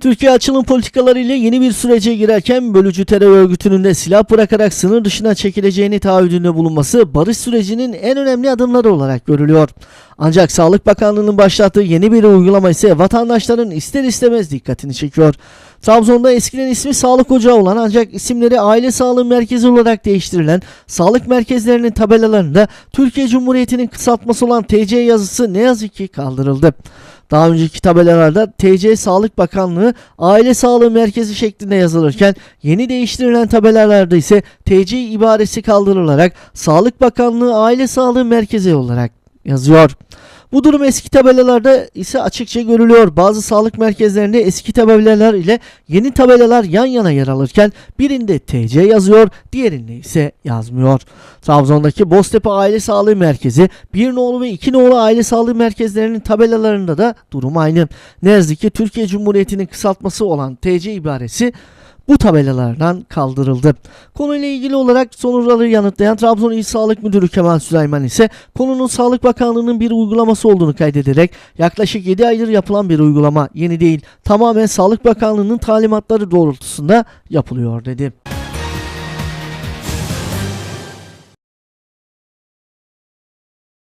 Türkiye açılım politikaları ile yeni bir sürece girerken bölücü terör örgütünün de silah bırakarak sınır dışına çekileceğini taahhüdünde bulunması barış sürecinin en önemli adımları olarak görülüyor. Ancak Sağlık Bakanlığı'nın başlattığı yeni bir uygulama ise vatandaşların ister istemez dikkatini çekiyor. Trabzon'da eskiden ismi sağlık ocağı olan ancak isimleri aile sağlığı merkezi olarak değiştirilen sağlık merkezlerinin tabelalarında Türkiye Cumhuriyeti'nin kısaltması olan TC yazısı ne yazık ki kaldırıldı. Daha önceki tabelalarda TC Sağlık Bakanlığı Aile Sağlığı Merkezi şeklinde yazılırken yeni değiştirilen tabelalarda ise TC ibaresi kaldırılarak Sağlık Bakanlığı Aile Sağlığı Merkezi olarak yazıyor. Bu durum eski tabelalarda ise açıkça görülüyor. Bazı sağlık merkezlerinde eski tabelalar ile yeni tabelalar yan yana yer alırken birinde TC yazıyor, diğerinde ise yazmıyor. Trabzon'daki Boztepe Aile Sağlığı Merkezi, 1 nolu ve 2 nolu aile sağlığı merkezlerinin tabelalarında da durum aynı. Ne yazık ki Türkiye Cumhuriyeti'nin kısaltması olan TC ibaresi bu tabelalardan kaldırıldı. Konuyla ilgili olarak soruları yanıtlayan Trabzon İl Sağlık Müdürü Kemal Süleyman ise konunun Sağlık Bakanlığı'nın bir uygulaması olduğunu kaydederek yaklaşık 7 aydır yapılan bir uygulama yeni değil tamamen Sağlık Bakanlığı'nın talimatları doğrultusunda yapılıyor dedi.